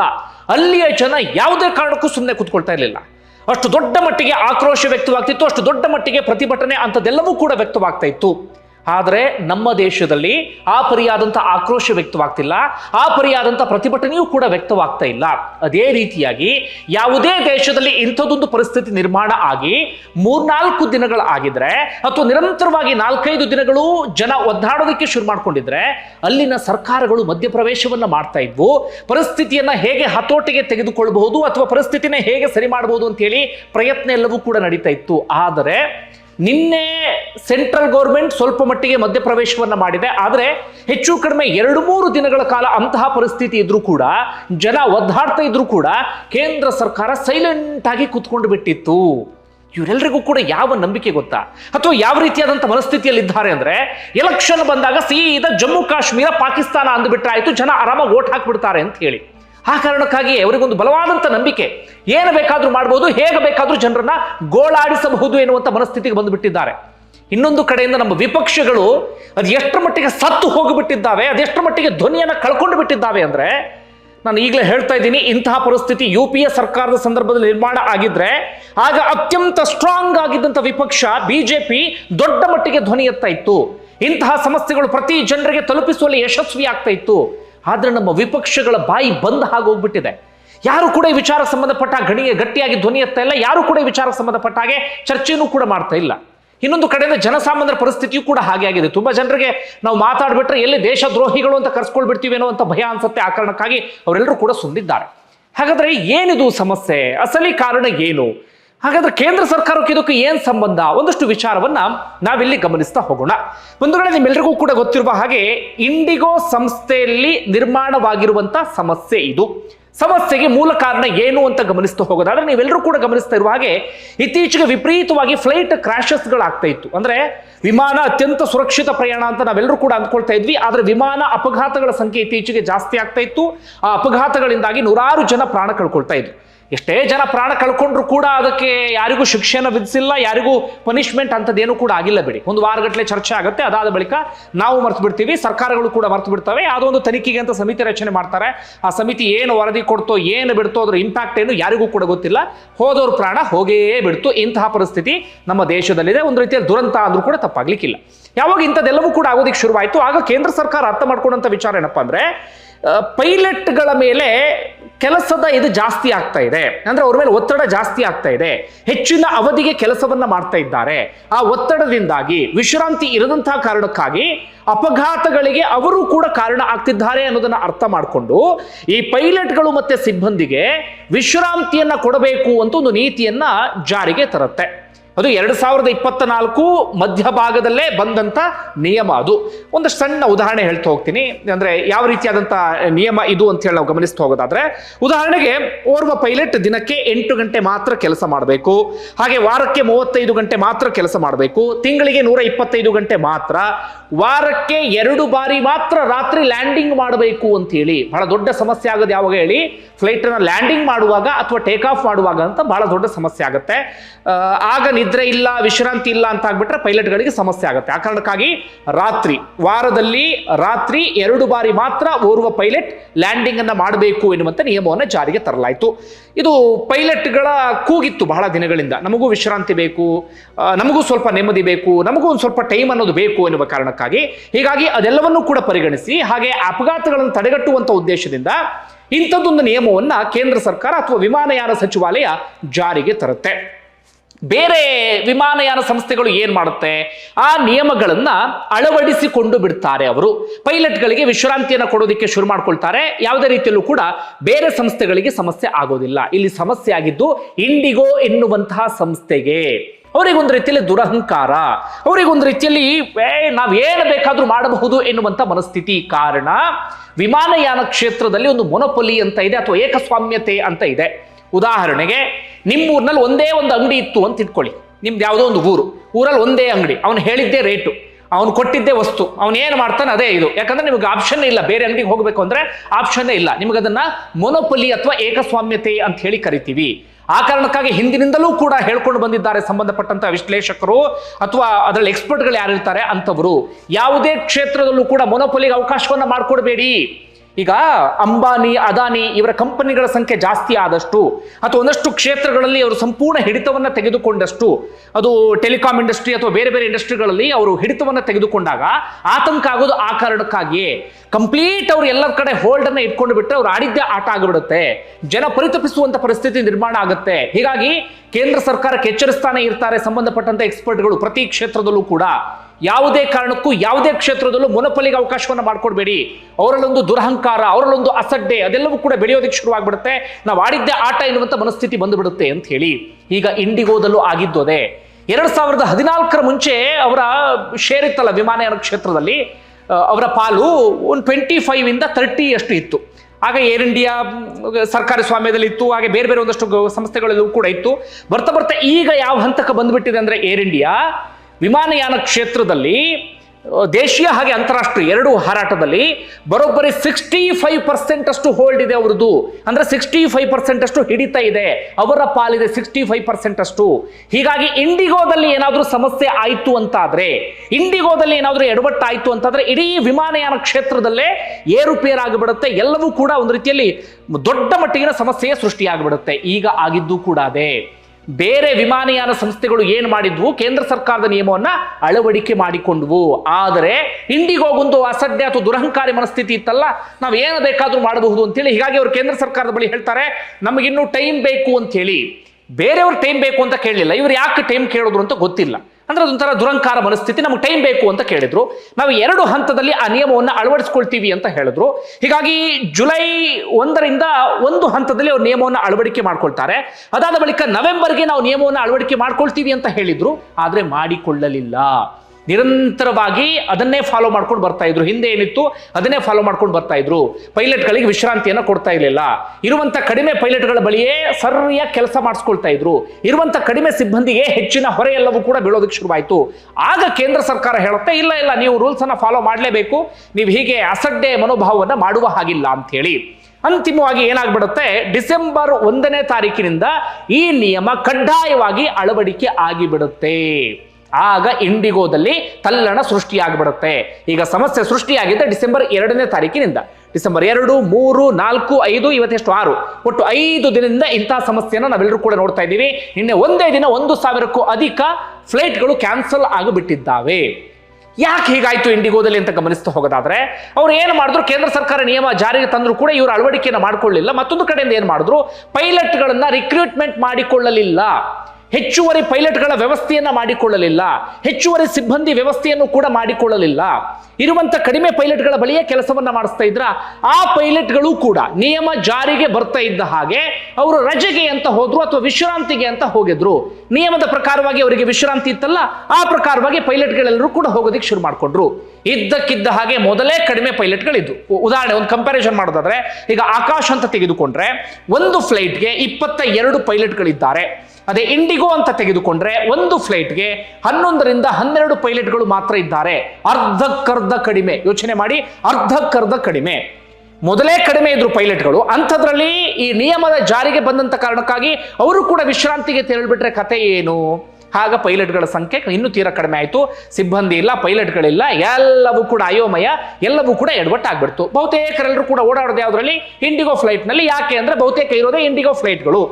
ಅಲ್ಲಿಯ ಜನ ಯಾವುದೇ ಕಾರಣಕ್ಕೂ ಸುಮ್ಮನೆ ಕೂತ್ಕೊಳ್ತಾ ಇರಲಿಲ್ಲ. ಅಷ್ಟು ದೊಡ್ಡ ಮಟ್ಟಿಗೆ ಆಕ್ರೋಶ ವ್ಯಕ್ತವಾಗ್ತಿತ್ತು, ಅಷ್ಟು ದೊಡ್ಡ ಮಟ್ಟಿಗೆ ಪ್ರತಿಭಟನೆ ಅಂಥದ್ದೆಲ್ಲವೂ ಕೂಡ ವ್ಯಕ್ತವಾಗ್ತಾ ಇತ್ತು. ಆದರೆ ನಮ್ಮ ದೇಶದಲ್ಲಿ ಆ ಪರಿಯಾದಂಥ ಆಕ್ರೋಶ ವ್ಯಕ್ತವಾಗ್ತಿಲ್ಲ, ಆ ಪರಿಯಾದಂಥ ಪ್ರತಿಭಟನೆಯೂ ಕೂಡ ವ್ಯಕ್ತವಾಗ್ತಾ ಇಲ್ಲ. ಅದೇ ರೀತಿಯಾಗಿ ಯಾವುದೇ ದೇಶದಲ್ಲಿ ಇಂಥದ್ದೊಂದು ಪರಿಸ್ಥಿತಿ ನಿರ್ಮಾಣ ಆಗಿ ಮೂರ್ನಾಲ್ಕು ದಿನಗಳಾಗಿದ್ರೆ ಅಥವಾ ನಿರಂತರವಾಗಿ ನಾಲ್ಕೈದು ದಿನಗಳು ಜನ ಒದ್ದಾಡೋದಕ್ಕೆ ಶುರು ಮಾಡಿಕೊಂಡಿದ್ರೆ ಅಲ್ಲಿನ ಸರ್ಕಾರಗಳು ಮಧ್ಯಪ್ರವೇಶವನ್ನ ಮಾಡ್ತಾ ಇದ್ವು. ಪರಿಸ್ಥಿತಿಯನ್ನ ಹೇಗೆ ಹತೋಟಿಗೆ ತೆಗೆದುಕೊಳ್ಳಬಹುದು ಅಥವಾ ಪರಿಸ್ಥಿತಿನ ಹೇಗೆ ಸರಿ ಮಾಡಬಹುದು ಅಂತ ಹೇಳಿ ಪ್ರಯತ್ನ ಎಲ್ಲವೂ ಕೂಡ ನಡೀತಾ ಇತ್ತು. ಆದರೆ ನಿನ್ನೆ ಸೆಂಟ್ರಲ್ ಗೌರ್ಮೆಂಟ್ ಸ್ವಲ್ಪ ಮಟ್ಟಿಗೆ ಮಧ್ಯಪ್ರವೇಶವನ್ನು ಮಾಡಿದೆ. ಆದರೆ ಹೆಚ್ಚು ಕಡಿಮೆ ಎರಡು ಮೂರು ದಿನಗಳ ಕಾಲ ಅಂತಹ ಪರಿಸ್ಥಿತಿ ಇದ್ರೂ ಕೂಡ, ಜನ ಒದ್ದಾಡ್ತಾ ಇದ್ರೂ ಕೂಡ ಕೇಂದ್ರ ಸರ್ಕಾರ ಸೈಲೆಂಟ್ ಆಗಿ ಕುತ್ಕೊಂಡು ಬಿಟ್ಟಿತ್ತು. ಇವರೆಲ್ಲರಿಗೂ ಕೂಡ ಯಾವ ನಂಬಿಕೆ ಗೊತ್ತಾ? ಅಥವಾ ಯಾವ ರೀತಿಯಾದಂಥ ಮನಸ್ಥಿತಿಯಲ್ಲಿ ಇದ್ದಾರೆ ಅಂದ್ರೆ ಎಲೆಕ್ಷನ್ ಬಂದಾಗ ಸೀದಾ ಜಮ್ಮು ಕಾಶ್ಮೀರ ಪಾಕಿಸ್ತಾನ ಅಂದ್ಬಿಟ್ರೆ ಆಯ್ತು, ಜನ ಆರಾಮಾಗಿ ಓಟ್ ಹಾಕ್ಬಿಡ್ತಾರೆ ಅಂತ ಹೇಳಿ. ಆ ಕಾರಣಕ್ಕಾಗಿ ಅವರಿಗೊಂದು ಬಲವಾದಂಥ ನಂಬಿಕೆ. ಏನು ಬೇಕಾದರೂ ಮಾಡ್ಬೋದು, ಹೇಗೆ ಬೇಕಾದರೂ ಜನರನ್ನು ಗೋಳಾಡಿಸಬಹುದು ಎನ್ನುವಂಥ ಮನಸ್ಥಿತಿಗೆ ಬಂದುಬಿಟ್ಟಿದ್ದಾರೆ. ಇನ್ನೊಂದು ಕಡೆಯಿಂದ ನಮ್ಮ ವಿಪಕ್ಷಗಳು ಅದು ಎಷ್ಟರ ಮಟ್ಟಿಗೆ ಸತ್ತು ಹೋಗಿಬಿಟ್ಟಿದ್ದಾವೆ ಅದೆಷ್ಟರ ಮಟ್ಟಿಗೆ ಧ್ವನಿಯನ್ನು ಕಳ್ಕೊಂಡು ಬಿಟ್ಟಿದ್ದಾವೆ ಅಂದರೆ, ನಾನು ಈಗಲೇ ಹೇಳ್ತಾ ಇದ್ದೀನಿ, ಇಂತಹ ಪರಿಸ್ಥಿತಿ ಯು ಪಿ ಎ ಸರ್ಕಾರದ ಸಂದರ್ಭದಲ್ಲಿ ನಿರ್ಮಾಣ ಆಗಿದ್ರೆ, ಆಗ ಅತ್ಯಂತ ಸ್ಟ್ರಾಂಗ್ ಆಗಿದ್ದಂಥ ವಿಪಕ್ಷ ಬಿಜೆಪಿ ದೊಡ್ಡ ಮಟ್ಟಿಗೆ ಧ್ವನಿ ಎತ್ತಾ ಇತ್ತು. ಇಂತಹ ಸಮಸ್ಯೆಗಳು ಪ್ರತಿ ಜನರಿಗೆ ತಲುಪಿಸುವಲ್ಲಿ ಯಶಸ್ವಿ ಆಗ್ತಾ ಇತ್ತು. ಆದ್ರೆ ನಮ್ಮ ವಿಪಕ್ಷಗಳ ಬಾಯಿ ಬಂದ್ ಹೋಗ್ಬಿಟ್ಟಿದೆ. ಯಾರು ಕೂಡ ಈ ವಿಚಾರಕ್ಕೆ ಸಂಬಂಧಪಟ್ಟ ಗಣಿಗೆ ಗಟ್ಟಿಯಾಗಿ ಧ್ವನಿ ಎತ್ತಾ ಇಲ್ಲ, ಯಾರು ಕೂಡ ಈ ವಿಚಾರಕ್ಕೆ ಸಂಬಂಧಪಟ್ಟ ಹಾಗೆ ಚರ್ಚೆನೂ ಕೂಡ ಮಾಡ್ತಾ ಇಲ್ಲ. ಇನ್ನೊಂದು ಕಡೆಯಿಂದ ಜನಸಾಮಾನ್ಯರ ಪರಿಸ್ಥಿತಿಯೂ ಕೂಡ ಹಾಗೆ ಆಗಿದೆ. ತುಂಬಾ ಜನರಿಗೆ ನಾವು ಮಾತಾಡ್ಬಿಟ್ರೆ ಎಲ್ಲಿ ದೇಶ ದ್ರೋಹಿಗಳು ಅಂತ ಕರ್ಸ್ಕೊಳ್ಬಿಡ್ತೀವಿ ಏನೋ ಅಂತ ಭಯ ಅನ್ಸುತ್ತೆ. ಆ ಕಾರಣಕ್ಕಾಗಿ ಅವರೆಲ್ಲರೂ ಕೂಡ ಸುಂದಿದ್ದಾರೆ ಹಾಗಾದ್ರೆ ಏನಿದು ಸಮಸ್ಯೆ? ಅಸಲಿ ಕಾರಣ ಏನು? ಹಾಗಾದ್ರೆ ಕೇಂದ್ರ ಸರ್ಕಾರಕ್ಕೆ ಇದಕ್ಕೆ ಏನು ಸಂಬಂಧ? ಒಂದಷ್ಟು ವಿಚಾರವನ್ನ ನಾವಿಲ್ಲಿ ಗಮನಿಸ್ತಾ ಹೋಗೋಣ. ಒಂದು ವೇಳೆ ನಿಮ್ಮೆಲ್ಲರಿಗೂ ಕೂಡ ಗೊತ್ತಿರುವ ಹಾಗೆ ಇಂಡಿಗೋ ಸಂಸ್ಥೆಯಲ್ಲಿ ನಿರ್ಮಾಣವಾಗಿರುವಂತ ಸಮಸ್ಯೆ ಇದು. ಸಮಸ್ಯೆಗೆ ಮೂಲ ಕಾರಣ ಏನು ಅಂತ ಗಮನಿಸ್ತಾ ಹೋಗೋದಾದ್ರೆ ನೀವೆಲ್ಲರೂ ಕೂಡ ಗಮನಿಸ್ತಾ ಇರುವ ಹಾಗೆ ಇತ್ತೀಚೆಗೆ ವಿಪರೀತವಾಗಿ ಫ್ಲೈಟ್ ಕ್ರಾಶಸ್ಗಳಾಗ್ತಾ ಇತ್ತು. ಅಂದ್ರೆ ವಿಮಾನ ಅತ್ಯಂತ ಸುರಕ್ಷಿತ ಪ್ರಯಾಣ ಅಂತ ನಾವೆಲ್ಲರೂ ಕೂಡ ಅಂದ್ಕೊಳ್ತಾ ಇದ್ವಿ. ಆದರೆ ವಿಮಾನ ಅಪಘಾತಗಳ ಸಂಖ್ಯೆ ಇತ್ತೀಚೆಗೆ ಜಾಸ್ತಿ ಆಗ್ತಾ ಇತ್ತು. ಆ ಅಪಘಾತಗಳಿಂದಾಗಿ ನೂರಾರು ಜನ ಪ್ರಾಣ ಕಳ್ಕೊಳ್ತಾ ಇದ್ರು. ಎಷ್ಟೇ ಜನ ಪ್ರಾಣ ಕಳ್ಕೊಂಡ್ರು ಕೂಡ ಅದಕ್ಕೆ ಯಾರಿಗೂ ಶಿಕ್ಷೆಯನ್ನು ವಿಧಿಸಿಲ್ಲ, ಯಾರಿಗೂ ಪನಿಷ್ಮೆಂಟ್ ಅಂಥದ್ದೇನು ಕೂಡ ಆಗಿಲ್ಲ ಬಿಡಿ. ಒಂದು ವಾರಗಟ್ಟಲೆ ಚರ್ಚೆ ಆಗುತ್ತೆ, ಅದಾದ ಬಳಿಕ ನಾವು ಮರ್ತು ಬಿಡ್ತೀವಿ, ಸರ್ಕಾರಗಳು ಕೂಡ ಮರ್ತು ಬಿಡ್ತವೆ. ಯಾವುದೋ ಒಂದು ತನಿಖೆಗೆ ಅಂತ ಸಮಿತಿ ರಚನೆ ಮಾಡ್ತಾರೆ. ಆ ಸಮಿತಿ ಏನು ವರದಿ ಕೊಡ್ತೋ, ಏನು ಬಿಡ್ತೋ ಅದ್ರ ಇಂಪ್ಯಾಕ್ಟ್ ಏನು ಯಾರಿಗೂ ಕೂಡ ಗೊತ್ತಿಲ್ಲ. ಹೋದವ್ರ ಪ್ರಾಣ ಹೋಗೇ ಬಿಡ್ತು. ಇಂತಹ ಪರಿಸ್ಥಿತಿ ನಮ್ಮ ದೇಶದಲ್ಲಿದೆ. ಒಂದು ರೀತಿಯ ದುರಂತ ಅಂದ್ರೂ ಕೂಡ ತಪ್ಪಾಗ್ಲಿಕ್ಕಿಲ್ಲ. ಯಾವಾಗ ಇಂಥದ್ದೆಲ್ಲವೂ ಕೂಡ ಆಗೋದಿಕ್ಕೆ ಶುರುವಾಯಿತು. ಆಗ ಕೇಂದ್ರ ಸರ್ಕಾರ ಅರ್ಥ ಮಾಡ್ಕೊಂಡಂತ ವಿಚಾರ ಏನಪ್ಪಾ ಅಂದ್ರೆ ಪೈಲಟ್ಗಳ ಮೇಲೆ ಕೆಲಸದ ಇದು ಜಾಸ್ತಿ ಆಗ್ತಾ ಇದೆ. ಅಂದ್ರೆ ಅವ್ರ ಮೇಲೆ ಒತ್ತಡ ಜಾಸ್ತಿ ಆಗ್ತಾ ಇದೆ. ಹೆಚ್ಚಿನ ಅವಧಿಗೆ ಕೆಲಸವನ್ನ ಮಾಡ್ತಾ ಇದ್ದಾರೆ. ಆ ಒತ್ತಡದಿಂದಾಗಿ ವಿಶ್ರಾಂತಿ ಇರದಂತಹ ಕಾರಣಕ್ಕಾಗಿ ಅಪಘಾತಗಳಿಗೆ ಅವರು ಕೂಡ ಕಾರಣ ಆಗ್ತಿದ್ದಾರೆ ಅನ್ನೋದನ್ನ ಅರ್ಥ ಮಾಡಿಕೊಂಡು ಈ ಪೈಲಟ್ಗಳು ಮತ್ತೆ ಸಿಬ್ಬಂದಿಗೆ ವಿಶ್ರಾಂತಿಯನ್ನ ಕೊಡಬೇಕು ಅಂತ ಒಂದು ನೀತಿಯನ್ನ ಜಾರಿಗೆ ತರುತ್ತೆ. ಅದು ಎರಡು ಸಾವಿರದ ಇಪ್ಪತ್ತ ನಾಲ್ಕು ಮಧ್ಯಭಾಗದಲ್ಲೇ ಬಂದಂತ ನಿಯಮ ಅದು. ಒಂದು ಸಣ್ಣ ಉದಾಹರಣೆ ಹೇಳ್ತಾ ಹೋಗ್ತೀನಿ. ಅಂದ್ರೆ ಯಾವ ರೀತಿಯಾದಂಥ ನಿಯಮ ಇದು ಅಂತ ಹೇಳಿ ನಾವು ಗಮನಿಸ್ತಾ ಹೋಗೋದಾದ್ರೆ, ಉದಾಹರಣೆಗೆ ಓರ್ವ ಪೈಲಟ್ ದಿನಕ್ಕೆ ಎಂಟು ಗಂಟೆ ಮಾತ್ರ ಕೆಲಸ ಮಾಡಬೇಕು. ಹಾಗೆ ವಾರಕ್ಕೆ ಮೂವತ್ತೈದು ಗಂಟೆ ಮಾತ್ರ ಕೆಲಸ ಮಾಡಬೇಕು. ತಿಂಗಳಿಗೆ ನೂರ ಇಪ್ಪತ್ತೈದು ಗಂಟೆ ಮಾತ್ರ. ವಾರಕ್ಕೆ ಎರಡು ಬಾರಿ ಮಾತ್ರ ರಾತ್ರಿ ಲ್ಯಾಂಡಿಂಗ್ ಮಾಡಬೇಕು ಅಂತ ಹೇಳಿ. ಬಹಳ ದೊಡ್ಡ ಸಮಸ್ಯೆ ಆಗೋದು ಯಾವಾಗ ಹೇಳಿ? ಫ್ಲೈಟ್ ಅನ್ನ ಲ್ಯಾಂಡಿಂಗ್ ಮಾಡುವಾಗ ಅಥವಾ ಟೇಕ್ ಆಫ್ ಮಾಡುವಾಗ ಅಂತ ಬಹಳ ದೊಡ್ಡ ಸಮಸ್ಯೆ ಆಗುತ್ತೆ. ಆಗ ನಿದ್ರೆ ಇಲ್ಲ, ವಿಶ್ರಾಂತಿ ಇಲ್ಲ ಅಂತ ಆಗ್ಬಿಟ್ರೆ ಪೈಲಟ್ಗಳಿಗೆ ಸಮಸ್ಯೆ ಆಗುತ್ತೆ. ಆ ಕಾರಣಕ್ಕಾಗಿ ರಾತ್ರಿ, ವಾರದಲ್ಲಿ ರಾತ್ರಿ ಎರಡು ಬಾರಿ ಮಾತ್ರ ಓರ್ವ ಪೈಲಟ್ ಲ್ಯಾಂಡಿಂಗ್ ಅನ್ನ ಮಾಡಬೇಕು ಎನ್ನುವಂತ ನಿಯಮವನ್ನು ಜಾರಿಗೆ ತರಲಾಯಿತು. ಇದು ಪೈಲಟ್ಗಳ ಕೂಗಿತ್ತು ಬಹಳ ದಿನಗಳಿಂದ. ನಮಗೂ ವಿಶ್ರಾಂತಿ ಬೇಕು ನಮಗೂ ಸ್ವಲ್ಪ ನೆಮ್ಮದಿ ಬೇಕು, ನಮಗೂ ಒಂದು ಸ್ವಲ್ಪ ಟೈಮ್ ಅನ್ನೋದು ಬೇಕು ಎನ್ನುವ ಕಾರಣಕ್ಕಾಗಿ ಹೀಗಾಗಿ ಅದೆಲ್ಲವನ್ನೂ ಕೂಡ ಪರಿಗಣಿಸಿ, ಹಾಗೆ ಅಪಘಾತಗಳನ್ನು ತಡೆಗಟ್ಟುವಂತ ಉದ್ದೇಶದಿಂದ ಇಂಥದ್ದೊಂದು ನಿಯಮವನ್ನು ಕೇಂದ್ರ ಸರ್ಕಾರ ಅಥವಾ ವಿಮಾನಯಾನ ಸಚಿವಾಲಯ ಜಾರಿಗೆ ತರುತ್ತೆ. ಬೇರೆ ವಿಮಾನಯಾನ ಸಂಸ್ಥೆಗಳು ಏನ್ ಮಾಡುತ್ತೆ? ಆ ನಿಯಮಗಳನ್ನ ಅಳವಡಿಸಿಕೊಂಡು ಬಿಡ್ತಾರೆ ಅವರು. ಪೈಲಟ್ಗಳಿಗೆ ವಿಶ್ರಾಂತಿಯನ್ನು ಕೊಡೋದಕ್ಕೆ ಶುರು ಮಾಡ್ಕೊಳ್ತಾರೆ. ಯಾವುದೇ ರೀತಿಯಲ್ಲೂ ಕೂಡ ಬೇರೆ ಸಂಸ್ಥೆಗಳಿಗೆ ಸಮಸ್ಯೆ ಆಗೋದಿಲ್ಲ. ಇಲ್ಲಿ ಸಮಸ್ಯೆ ಆಗಿದ್ದು ಇಂಡಿಗೋ ಎನ್ನುವಂತಹ ಸಂಸ್ಥೆಗೆ. ಅವರಿಗೊಂದು ರೀತಿಯಲ್ಲಿ ದುರಹಂಕಾರ. ಅವರಿಗೊಂದು ರೀತಿಯಲ್ಲಿ ನಾವು ಏನು ಬೇಕಾದರೂ ಮಾಡಬಹುದು ಎನ್ನುವಂಥ ಮನಸ್ಥಿತಿ ಕಾರಣ ವಿಮಾನಯಾನ ಕ್ಷೇತ್ರದಲ್ಲಿ ಒಂದು ಮೊನೊಪೊಲಿ ಅಂತ ಇದೆ ಅಥವಾ ಏಕಸ್ವಾಮ್ಯತೆ ಅಂತ ಇದೆ. ಉದಾಹರಣೆಗೆ ನಿಮ್ಮೂರಿನಲ್ಲಿ ಒಂದೇ ಒಂದು ಅಂಗಡಿ ಇತ್ತು ಅಂತ ಇಟ್ಕೊಳ್ಳಿ. ನಿಮ್ದು ಯಾವುದೋ ಒಂದು ಊರು. ಊರಲ್ಲಿ ಒಂದೇ ಅಂಗಡಿ. ಅವನು ಹೇಳಿದ್ದೇ ರೇಟು. ಅವನು ಕೊಟ್ಟಿದ್ದೇ ವಸ್ತು. ಅವನು ಏನು ಮಾಡ್ತಾನೆ ಅದೇ ಇದು. ಯಾಕಂದ್ರೆ ನಿಮಗೆ ಆಪ್ಷನ್ ಇಲ್ಲ. ಬೇರೆ ಅಂಗಡಿಗೆ ಹೋಗಬೇಕು ಅಂದ್ರೆ ಆಪ್ಷನ್ನೇ ಇಲ್ಲ. ನಿಮಗೆ ಅದನ್ನ ಮೊನೋಪೊಲಿ ಅಥವಾ ಏಕಸ್ವಾಮ್ಯತೆ ಅಂತ ಹೇಳಿ ಕರಿತೀವಿ. ಆ ಕಾರಣಕ್ಕಾಗಿ ಹಿಂದಿನಿಂದಲೂ ಕೂಡ ಹೇಳ್ಕೊಂಡು ಬಂದಿದ್ದಾರೆ ಸಂಬಂಧಪಟ್ಟಂತ ವಿಶ್ಲೇಷಕರು ಅಥವಾ ಅದರಲ್ಲಿ ಎಕ್ಸ್ಪರ್ಟ್ಗಳು ಯಾರಿರ್ತಾರೆ ಅಂತವರು. ಯಾವುದೇ ಕ್ಷೇತ್ರದಲ್ಲೂ ಕೂಡ ಮೊನೊಪೊಲಿಗೆ ಅವಕಾಶವನ್ನು ಮಾಡಿಕೊಡ್ಬೇಡಿ. ಈಗ ಅಂಬಾನಿ, ಅದಾನಿ ಇವರ ಕಂಪನಿಗಳ ಸಂಖ್ಯೆ ಜಾಸ್ತಿ ಆದಷ್ಟು ಅಥವಾ ಒಂದಷ್ಟು ಕ್ಷೇತ್ರಗಳಲ್ಲಿ ಅವರು ಸಂಪೂರ್ಣ ಹಿಡಿತವನ್ನ ತೆಗೆದುಕೊಂಡಷ್ಟು, ಅದು ಟೆಲಿಕಾಂ ಇಂಡಸ್ಟ್ರಿ ಅಥವಾ ಬೇರೆ ಬೇರೆ ಇಂಡಸ್ಟ್ರಿಗಳಲ್ಲಿ ಅವರು ಹಿಡಿತವನ್ನ ತೆಗೆದುಕೊಂಡಾಗ ಆತಂಕ ಆಗೋದು ಆ ಕಾರಣಕ್ಕಾಗಿಯೇ ಕಂಪ್ಲೀಟ್ ಅವರು ಎಲ್ಲರ ಕಡೆ ಹೋಲ್ಡ್ ಅನ್ನ ಇಟ್ಕೊಂಡು ಬಿಟ್ಟರೆ ಅವ್ರು ಆಡಿದ್ದೇ ಆಟ ಆಗಿಬಿಡುತ್ತೆ. ಜನ ಪರಿತಪಿಸುವಂತ ಪರಿಸ್ಥಿತಿ ನಿರ್ಮಾಣ ಆಗುತ್ತೆ. ಹೀಗಾಗಿ ಕೇಂದ್ರ ಸರ್ಕಾರಕ್ಕೆ ಎಚ್ಚರಿಸ್ತಾನೆ ಇರ್ತಾರೆ ಸಂಬಂಧಪಟ್ಟಂತ ಎಕ್ಸ್ಪರ್ಟ್ಗಳು ಪ್ರತಿ ಕ್ಷೇತ್ರದಲ್ಲೂ ಕೂಡ. ಯಾವುದೇ ಕಾರಣಕ್ಕೂ ಯಾವುದೇ ಕ್ಷೇತ್ರದಲ್ಲೂ ಮೊನಪಲಿಗೆ ಅವಕಾಶವನ್ನು ಮಾಡಿಕೊಡ್ಬೇಡಿ. ಅವರಲ್ಲೊಂದು ದುರಹಂಕಾರ, ಅವರಲ್ಲೊಂದು ಅಸಡ್ಡೆ, ಅದೆಲ್ಲವೂ ಕೂಡ ಬೆಳೆಯೋದಕ್ಕೆ ಶುರುವಾಗ್ಬಿಡುತ್ತೆ. ನಾವು ಆಡಿದ್ದೆ ಆಟ ಎನ್ನುವಂಥ ಮನಸ್ಥಿತಿ ಬಂದುಬಿಡುತ್ತೆ ಅಂತ ಹೇಳಿ ಈಗ ಇಂಡಿಗೋದಲ್ಲೂ ಆಗಿದ್ದು ಅದೇ ಎರಡು ಸಾವಿರದ ಹದಿನಾಲ್ಕರ ಮುಂಚೆ ಅವರ ಶೇರ್ ಇತ್ತಲ್ಲ ವಿಮಾನಯಾನ ಕ್ಷೇತ್ರದಲ್ಲಿ ಅವರ ಪಾಲು ಒಂದು ಟ್ವೆಂಟಿ ಫೈವ್ ಇಂದ ತರ್ಟಿ ಅಷ್ಟು ಇತ್ತು. ಆಗ ಏರ್ ಇಂಡಿಯಾ ಸರ್ಕಾರಿ ಸ್ವಾಮ್ಯದಲ್ಲಿ ಇತ್ತು ಹಾಗೆ ಬೇರೆ ಬೇರೆ ಒಂದಷ್ಟು ಸಂಸ್ಥೆಗಳಲ್ಲೂ ಕೂಡ ಇತ್ತು. ಬರ್ತಾ ಬರ್ತಾ ಈಗ ಯಾವ ಹಂತಕ್ಕೆ ಬಂದ್ಬಿಟ್ಟಿದೆ ಅಂದ್ರೆ ಏರ್ ಇಂಡಿಯಾ ವಿಮಾನಯಾನ ಕ್ಷೇತ್ರದಲ್ಲಿ ದೇಶೀಯ ಹಾಗೆ ಅಂತಾರಾಷ್ಟ್ರೀಯ ಎರಡು ಹಾರಾಟದಲ್ಲಿ ಬರೋಬ್ಬರಿ ಸಿಕ್ಸ್ಟಿ ಫೈವ್ ಪರ್ಸೆಂಟ್ ಅಷ್ಟು ಹೋಲ್ಡ್ ಇದೆ ಅವ್ರದ್ದು. ಅಂದ್ರೆ ಸಿಕ್ಸ್ಟಿ ಫೈವ್ ಪರ್ಸೆಂಟ್ ಅಷ್ಟು ಹಿಡಿತಾ ಇದೆ. ಅವರ ಪಾಲಿದೆ ಸಿಕ್ಸ್ಟಿ ಫೈವ್ ಪರ್ಸೆಂಟ್ ಅಷ್ಟು. ಹೀಗಾಗಿ ಇಂಡಿಗೋದಲ್ಲಿ ಏನಾದರೂ ಸಮಸ್ಯೆ ಆಯಿತು ಅಂತಾದ್ರೆ, ಇಂಡಿಗೋದಲ್ಲಿ ಏನಾದರೂ ಎಡವಟ್ಟಾಯಿತು ಅಂತಂದ್ರೆ ಇಡೀ ವಿಮಾನಯಾನ ಕ್ಷೇತ್ರದಲ್ಲೇ ಏರುಪೇರಾಗಿಬಿಡುತ್ತೆ. ಎಲ್ಲವೂ ಕೂಡ ಒಂದು ರೀತಿಯಲ್ಲಿ ದೊಡ್ಡ ಮಟ್ಟಿಗಿನ ಸಮಸ್ಯೆಯೇ ಸೃಷ್ಟಿಯಾಗಿಬಿಡುತ್ತೆ. ಈಗ ಆಗಿದ್ದು ಕೂಡ ಅದೇ. ಬೇರೆ ವಿಮಾನಯಾನ ಸಂಸ್ಥೆಗಳು ಏನು ಮಾಡಿದ್ವು? ಕೇಂದ್ರ ಸರ್ಕಾರದ ನಿಯಮವನ್ನ ಅಳವಡಿಕೆ ಮಾಡಿಕೊಂಡ್ವು. ಆದರೆ ಇಂಡಿಗೋಗೊಂದು ಅಸಡ್ಡೆ ಅಥವಾ ದುರಹಂಕಾರಿ ಮನಸ್ಥಿತಿ ಇತ್ತಲ್ಲ, ನಾವು ಏನು ಬೇಕಾದರೂ ಮಾಡಬಹುದು ಅಂತೇಳಿ ಹೀಗಾಗಿ ಅವರು ಕೇಂದ್ರ ಸರ್ಕಾರದ ಬಳಿ ಹೇಳ್ತಾರೆ, ನಮಗಿನ್ನೂ ಟೈಮ್ ಬೇಕು ಅಂತ ಹೇಳಿ ಬೇರೆಯವ್ರು ಟೈಮ್ ಬೇಕು ಅಂತ ಕೇಳಲಿಲ್ಲ, ಇವ್ರು ಯಾಕೆ ಟೈಮ್ ಕೇಳಿದ್ರು ಅಂತ ಗೊತ್ತಿಲ್ಲ. ಅಂದ್ರೆ ಅದೊಂಥರ ದುರಂಕಾರ ಮನಸ್ಥಿತಿ, ನಮಗೆ ಟೈಮ್ ಬೇಕು ಅಂತ ಕೇಳಿದ್ರು. ನಾವು ಎರಡು ಹಂತದಲ್ಲಿ ಆ ನಿಯಮವನ್ನು ಅಳವಡಿಸ್ಕೊಳ್ತೀವಿ ಅಂತ ಹೇಳಿದ್ರು. ಹೀಗಾಗಿ ಜುಲೈ ಒಂದರಿಂದ ಒಂದು ಹಂತದಲ್ಲಿ ಅವ್ರು ನಿಯಮವನ್ನು ಅಳವಡಿಕೆ ಮಾಡ್ಕೊಳ್ತಾರೆ. ಅದಾದ ಬಳಿಕ ನವೆಂಬರ್ಗೆ ನಾವು ನಿಯಮವನ್ನು ಅಳವಡಿಕೆ ಮಾಡ್ಕೊಳ್ತೀವಿ ಅಂತ ಹೇಳಿದ್ರು. ಆದ್ರೆ ಮಾಡಿಕೊಳ್ಳಲಿಲ್ಲ. ನಿರಂತರವಾಗಿ ಅದನ್ನೇ ಫಾಲೋ ಮಾಡ್ಕೊಂಡು ಬರ್ತಾ ಇದ್ರು. ಹಿಂದೆ ಏನಿತ್ತು? ಅದನ್ನೇ ಫಾಲೋ ಮಾಡ್ಕೊಂಡು ಬರ್ತಾ ಇದ್ರು. ಪೈಲಟ್ಗಳಿಗೆ ವಿಶ್ರಾಂತಿಯನ್ನು ಕೊಡ್ತಾ ಇರಲಿಲ್ಲ. ಇರುವಂತ ಕಡಿಮೆ ಪೈಲಟ್ಗಳ ಬಳಿಯೇ ಸರಿಯಾಗಿ ಕೆಲಸ ಮಾಡಿಸ್ಕೊಳ್ತಾ ಇದ್ರು. ಇರುವಂತ ಕಡಿಮೆ ಸಿಬ್ಬಂದಿಗೆ ಹೆಚ್ಚಿನ ಹೊರೆ ಎಲ್ಲವೂ ಕೂಡ ಬೀಳೋದಕ್ಕೆ ಶುರುವಾಯಿತು. ಆಗ ಕೇಂದ್ರ ಸರ್ಕಾರ ಹೇಳುತ್ತೆ, ಇಲ್ಲ ಇಲ್ಲ, ನೀವು ರೂಲ್ಸ್ ಅನ್ನ ಫಾಲೋ ಮಾಡಲೇಬೇಕು. ನೀವು ಹೀಗೆ ಅಸಡ್ಡೆ ಮನೋಭಾವವನ್ನು ಮಾಡುವ ಹಾಗಿಲ್ಲ ಅಂತ ಹೇಳಿ ಅಂತಿಮವಾಗಿ ಏನಾಗ್ಬಿಡುತ್ತೆ? ಡಿಸೆಂಬರ್ ಒಂದನೇ ತಾರೀಕಿನಿಂದ ಈ ನಿಯಮ ಕಡ್ಡಾಯವಾಗಿ ಅಳವಡಿಕೆ ಆಗಿಬಿಡುತ್ತೆ. ಆಗ ಇಂಡಿಗೋದಲ್ಲಿ ತಲ್ಲಣ ಸೃಷ್ಟಿಯಾಗಿಬಿಡುತ್ತೆ. ಈಗ ಸಮಸ್ಯೆ ಸೃಷ್ಟಿಯಾಗಿದ್ದ ಡಿಸೆಂಬರ್ ಎರಡನೇ ತಾರೀಕಿನಿಂದ. ಡಿಸೆಂಬರ್ ಎರಡು, ಮೂರು, ನಾಲ್ಕು, ಐದು, ಇವತ್ತೆಷ್ಟು ಆರು. ಒಟ್ಟು ಐದು ದಿನದಿಂದ ಇಂತಹ ಸಮಸ್ಯೆಯನ್ನು ನಾವೆಲ್ಲರೂ ಕೂಡ ನೋಡ್ತಾ ಇದ್ದೀವಿ. ನಿನ್ನೆ ಒಂದೇ ದಿನ ಒಂದು ಸಾವಿರಕ್ಕೂ ಅಧಿಕ ಫ್ಲೈಟ್ಗಳು ಕ್ಯಾನ್ಸಲ್ ಆಗಿಬಿಟ್ಟಿದ್ದಾವೆ. ಯಾಕೆ ಹೀಗಾಯ್ತು ಇಂಡಿಗೋದಲ್ಲಿ ಅಂತ ಗಮನಿಸ್ತಾ ಹೋಗೋದಾದ್ರೆ, ಅವ್ರು ಏನು ಮಾಡಿದ್ರು? ಕೇಂದ್ರ ಸರ್ಕಾರ ನಿಯಮ ಜಾರಿಗೆ ತಂದರೂ ಕೂಡ ಇವರು ಅಳವಡಿಕೆಯನ್ನು ಮಾಡಿಕೊಳ್ಳಲಿಲ್ಲ ಮತ್ತೊಂದು ಕಡೆಯಿಂದ ಏನು ಮಾಡಿದ್ರು? ಪೈಲಟ್ಗಳನ್ನು ರಿಕ್ರೂಟ್ಮೆಂಟ್ ಮಾಡಿಕೊಳ್ಳಲಿಲ್ಲ. ಹೆಚ್ಚುವರಿ ಪೈಲಟ್ಗಳ ವ್ಯವಸ್ಥೆಯನ್ನು ಮಾಡಿಕೊಳ್ಳಲಿಲ್ಲ. ಹೆಚ್ಚುವರಿ ಸಿಬ್ಬಂದಿ ವ್ಯವಸ್ಥೆಯನ್ನು ಕೂಡ ಮಾಡಿಕೊಳ್ಳಲಿಲ್ಲ. ಇರುವಂತ ಕಡಿಮೆ ಪೈಲಟ್ಗಳ ಬಳಿಯೇ ಕೆಲಸವನ್ನ ಮಾಡಿಸ್ತಾ ಇದ್ರ, ಆ ಪೈಲಟ್ಗಳು ಕೂಡ ನಿಯಮ ಜಾರಿಗೆ ಬರ್ತಾ ಇದ್ದ ಹಾಗೆ ಅವರು ರಜೆಗೆ ಅಂತ ಹೋದ್ರು ಅಥವಾ ವಿಶ್ರಾಂತಿಗೆ ಅಂತ ಹೋಗಿದ್ರು. ನಿಯಮದ ಪ್ರಕಾರವಾಗಿ ಅವರಿಗೆ ವಿಶ್ರಾಂತಿ ಇತ್ತಲ್ಲ, ಆ ಪ್ರಕಾರವಾಗಿ ಪೈಲಟ್ಗಳೆಲ್ಲರೂ ಕೂಡ ಹೋಗೋದಕ್ಕೆ ಶುರು ಮಾಡಿಕೊಂಡ್ರು. ಇದ್ದಕ್ಕಿದ್ದ ಹಾಗೆ ಮೊದಲೇ ಕಡಿಮೆ ಪೈಲಟ್ಗಳಿದ್ದು ಉದಾಹರಣೆ ಒಂದು ಕಂಪ್ಯಾರಿಸನ್ ಮಾಡೋದಾದ್ರೆ, ಈಗ ಆಕಾಶ್ ಅಂತ ತೆಗೆದುಕೊಂಡ್ರೆ, ಒಂದು ಫ್ಲೈಟ್ಗೆ ಇಪ್ಪತ್ತ ಎರಡು ಪೈಲಟ್ಗಳಿದ್ದಾರೆ. ಅದೇ ಇಂಡಿಗೋ ಅಂತ ತೆಗೆದುಕೊಂಡ್ರೆ ಒಂದು ಫ್ಲೈಟ್ಗೆ ಹನ್ನೊಂದರಿಂದ ಹನ್ನೆರಡು ಪೈಲಟ್ಗಳು ಮಾತ್ರ ಇದ್ದಾರೆ. ಅರ್ಧಕ್ಕರ್ಧ ಕಡಿಮೆ. ಯೋಚನೆ ಮಾಡಿ, ಅರ್ಧಕ್ಕರ್ಧ ಕಡಿಮೆ. ಮೊದಲೇ ಕಡಿಮೆ ಇದ್ರು ಪೈಲಟ್ಗಳು. ಅಂಥದ್ರಲ್ಲಿ ಈ ನಿಯಮದ ಜಾರಿಗೆ ಬಂದಂತ ಕಾರಣಕ್ಕಾಗಿ ಅವರು ಕೂಡ ವಿಶ್ರಾಂತಿಗೆ ತೆರಳಿಬಿಟ್ರೆ ಕತೆ ಏನು? ಆಗ ಪೈಲಟ್ಗಳ ಸಂಖ್ಯೆ ಇನ್ನೂ ತೀರಾ ಕಡಿಮೆ ಆಯಿತು. ಸಿಬ್ಬಂದಿ ಇಲ್ಲ, ಪೈಲಟ್ಗಳಿಲ್ಲ, ಎಲ್ಲವೂ ಕೂಡ ಅಯೋಮಯ, ಎಲ್ಲವೂ ಕೂಡ ಎಡವಟ್ಟಾಗ್ಬಿಡ್ತು. ಬಹುತೇಕರೆಲ್ಲರೂ ಕೂಡ ಓಡಾಡೋದು ಯಾವುದರಲ್ಲಿ? ಇಂಡಿಗೋ ಫ್ಲೈಟ್ನಲ್ಲಿ. ಯಾಕೆ ಅಂದರೆ ಬಹುತೇಕ ಇರೋದೇ ಇಂಡಿಗೋ ಫ್ಲೈಟ್ಗಳು.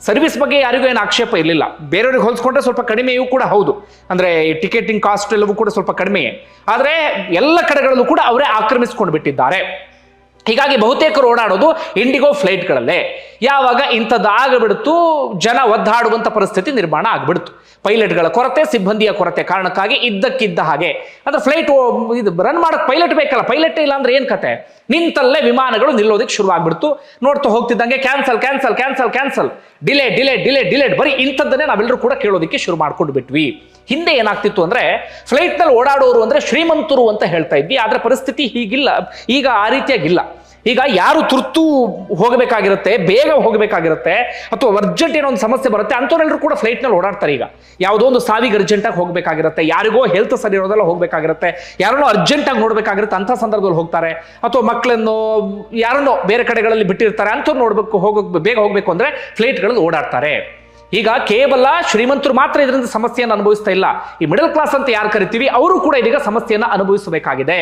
ಸರ್ವಿಸ್ ಬಗ್ಗೆ ಯಾರಿಗೂ ಏನು ಆಕ್ಷೇಪ ಇರಲಿಲ್ಲ. ಬೇರೆಯವ್ರಿಗೆ ಹೋಲಿಸ್ಕೊಂಡ್ರೆ ಸ್ವಲ್ಪ ಕಡಿಮೆಯೂ ಕೂಡ ಹೌದು. ಅಂದ್ರೆ ಟಿಕೆಟಿಂಗ್ ಕಾಸ್ಟ್ ಎಲ್ಲವೂ ಕೂಡ ಸ್ವಲ್ಪ ಕಡಿಮೆ ಆದರೆ ಎಲ್ಲ ಕಡೆಗಳಲ್ಲೂ ಕೂಡ ಅವರೇ ಆಕ್ರಮಿಸ್ಕೊಂಡು ಬಿಟ್ಟಿದ್ದಾರೆ ಹೀಗಾಗಿ ಬಹುತೇಕರು ಓಡಾಡೋದು ಇಂಡಿಗೋ ಫ್ಲೈಟ್ಗಳಲ್ಲೇ. ಯಾವಾಗ ಇಂಥದ್ದು ಆಗಬಿಡ್ತು, ಜನ ಒದ್ದಾಡುವಂಥ ಪರಿಸ್ಥಿತಿ ನಿರ್ಮಾಣ ಆಗ್ಬಿಡ್ತು. ಪೈಲಟ್ಗಳ ಕೊರತೆ, ಸಿಬ್ಬಂದಿಯ ಕೊರತೆ ಕಾರಣಕ್ಕಾಗಿ ಇದ್ದಕ್ಕಿದ್ದ ಹಾಗೆ. ಅಂದ್ರೆ ಫ್ಲೈಟ್ ಇದು ರನ್ ಮಾಡೋಕ್ಕೆ ಪೈಲಟ್ ಬೇಕಲ್ಲ, ಪೈಲಟ್ ಇಲ್ಲ ಅಂದ್ರೆ ಏನು ಕತೆ? ನಿಂತಲ್ಲೇ ವಿಮಾನಗಳು ನಿಲ್ಲೋದಕ್ಕೆ ಶುರು ಆಗ್ಬಿಡ್ತು. ನೋಡ್ತಾ ಹೋಗ್ತಿದ್ದಂಗೆ cancel cancel cancel cancel. Delay delay delay delayed ಬರೀ ಇಂಥದ್ದನ್ನೇ ನಾವೆಲ್ಲರೂ ಕೂಡ ಕೇಳೋದಕ್ಕೆ ಶುರು ಮಾಡ್ಕೊಂಡು ಬಿಟ್ವಿ ಹಿಂದೆ ಏನಾಗ್ತಿತ್ತು ಅಂದ್ರೆ ಫ್ಲೈಟ್ನಲ್ಲಿ ಓಡಾಡೋರು ಅಂದ್ರೆ ಶ್ರೀಮಂತರು ಅಂತ ಹೇಳ್ತಾ ಇದ್ವಿ. ಆದ್ರೆ ಪರಿಸ್ಥಿತಿ ಹೀಗಿಲ್ಲ. ಈಗ ಆ ರೀತಿಯಾಗಿಲ್ಲ. ಈಗ ಯಾರು ತುರ್ತು ಹೋಗಬೇಕಾಗಿರುತ್ತೆ, ಬೇಗ ಹೋಗಬೇಕಾಗಿರುತ್ತೆ, ಅಥವಾ ಅರ್ಜೆಂಟ್ ಏನೋ ಒಂದು ಸಮಸ್ಯೆ ಬರುತ್ತೆ, ಅಂಥವ್ರೆಲ್ಲರೂ ಕೂಡ ಫ್ಲೈಟ್ನಲ್ಲಿ ಓಡಾಡ್ತಾರೆ ಈಗ. ಯಾವುದೋ ಒಂದು ಸಾವಿಗೆ ಅರ್ಜೆಂಟಾಗಿ ಹೋಗಬೇಕಾಗಿರುತ್ತೆ, ಯಾರಿಗೋ ಹೆಲ್ತ್ ಸರಿ ಇರೋದೆಲ್ಲ ಹೋಗಬೇಕಾಗಿರುತ್ತೆ, ಯಾರನ್ನೋ ಅರ್ಜೆಂಟಾಗಿ ನೋಡಬೇಕಾಗಿರುತ್ತೆ, ಅಂಥ ಸಂದರ್ಭದಲ್ಲಿ ಹೋಗ್ತಾರೆ. ಅಥವಾ ಮಕ್ಕಳನ್ನು, ಯಾರನ್ನೋ ಬೇರೆ ಕಡೆಗಳಲ್ಲಿ ಬಿಟ್ಟಿರ್ತಾರೆ ಅಂಥವ್ರು ನೋಡಬೇಕು ಹೋಗಬೇಕು ಬೇಗ ಹೋಗಬೇಕು ಅಂದರೆ ಫ್ಲೈಟ್ಗಳಲ್ಲಿ ಓಡಾಡ್ತಾರೆ. ಈಗ ಕೇವಲ ಶ್ರೀಮಂತರು ಮಾತ್ರ ಇದರಿಂದ ಸಮಸ್ಯೆಯನ್ನು ಅನುಭವಿಸ್ತಾ ಇಲ್ಲ. ಈ ಮಿಡಲ್ ಕ್ಲಾಸ್ ಅಂತ ಯಾರು ಕರಿತೀವಿ, ಅವರು ಕೂಡ ಇದೀಗ ಸಮಸ್ಯೆಯನ್ನು ಅನುಭವಿಸಬೇಕಾಗಿದೆ.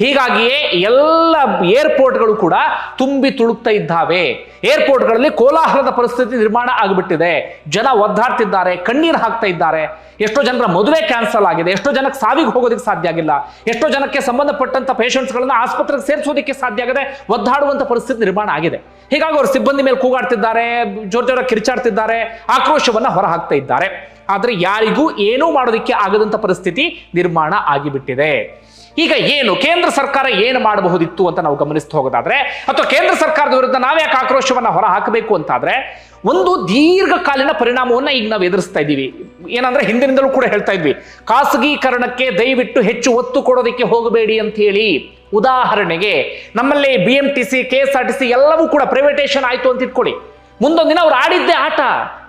ಹೀಗಾಗಿಯೇ ಎಲ್ಲ ಏರ್ಪೋರ್ಟ್ಗಳು ಕೂಡ ತುಂಬಿ ತುಳುಕ್ತಾ ಇದ್ದಾವೆ. ಏರ್ಪೋರ್ಟ್ಗಳಲ್ಲಿ ಕೋಲಾಹಲದ ಪರಿಸ್ಥಿತಿ ನಿರ್ಮಾಣ ಆಗಿಬಿಟ್ಟಿದೆ. ಜನ ಒದ್ದಾಡ್ತಿದ್ದಾರೆ, ಕಣ್ಣೀರು ಹಾಕ್ತಾ ಇದ್ದಾರೆ. ಎಷ್ಟೋ ಜನರ ಮದುವೆ ಕ್ಯಾನ್ಸಲ್ ಆಗಿದೆ. ಎಷ್ಟೋ ಜನಕ್ಕೆ ಸಾವಿಗೆ ಹೋಗೋದಕ್ಕೆ ಸಾಧ್ಯ ಆಗಿಲ್ಲ. ಎಷ್ಟೋ ಜನಕ್ಕೆ ಸಂಬಂಧಪಟ್ಟಂತ ಪೇಷಂಟ್ಸ್ಗಳನ್ನ ಆಸ್ಪತ್ರೆಗೆ ಸೇರಿಸೋದಕ್ಕೆ ಸಾಧ್ಯ ಆಗದೆ ಒದ್ದಾಡುವಂತ ಪರಿಸ್ಥಿತಿ ನಿರ್ಮಾಣ ಆಗಿದೆ. ಹೀಗಾಗಿ ಅವರು ಸಿಬ್ಬಂದಿ ಮೇಲೆ ಕೂಗಾಡ್ತಿದ್ದಾರೆ ಜೋರ ಜೋರ ಕಿರಿಚಾಡ್ತಿದ್ದಾರೆ, ಆಕ್ರೋಶವನ್ನ ಹೊರಹಾಕ್ತಾ ಇದ್ದಾರೆ. ಆದರೆ ಯಾರಿಗೂ ಏನೂ ಮಾಡೋದಕ್ಕೆ ಆಗದಂತ ಪರಿಸ್ಥಿತಿ ನಿರ್ಮಾಣ ಆಗಿಬಿಟ್ಟಿದೆ. ಈಗ ಏನು? ಕೇಂದ್ರ ಸರ್ಕಾರ ಏನು ಮಾಡಬಹುದಿತ್ತು ಅಂತ ನಾವು ಗಮನಿಸ್ತಾ ಹೋಗೋದಾದ್ರೆ, ಅಥವಾ ಕೇಂದ್ರ ಸರ್ಕಾರದ ವಿರುದ್ಧ ನಾವ್ಯಾಕೆ ಆಕ್ರೋಶವನ್ನ ಹೊರ ಹಾಕಬೇಕು ಅಂತಾದ್ರೆ, ಒಂದು ದೀರ್ಘಕಾಲೀನ ಪರಿಣಾಮವನ್ನ ಈಗ ನಾವು ಎದುರಿಸ್ತಾ ಇದ್ದೀವಿ ಏನಂದ್ರೆ ಹಿಂದಿನಿಂದಲೂ ಕೂಡ ಹೇಳ್ತಾ ಇದ್ವಿ, ಖಾಸಗೀಕರಣಕ್ಕೆ ದಯವಿಟ್ಟು ಹೆಚ್ಚು ಒತ್ತು ಕೊಡೋದಕ್ಕೆ ಹೋಗಬೇಡಿ ಅಂತ ಹೇಳಿ. ಉದಾಹರಣೆಗೆ, ನಮ್ಮಲ್ಲಿ B M T C K S R T C ಎಲ್ಲವೂ ಕೂಡ ಪ್ರೈವೇಟೇಷನ್ ಆಯ್ತು ಅಂತ ಇಟ್ಕೊಳ್ಳಿ. ಮುಂದೊಂದು ದಿನ ಅವ್ರು ಆಡಿದ್ದೇ ಆಟ.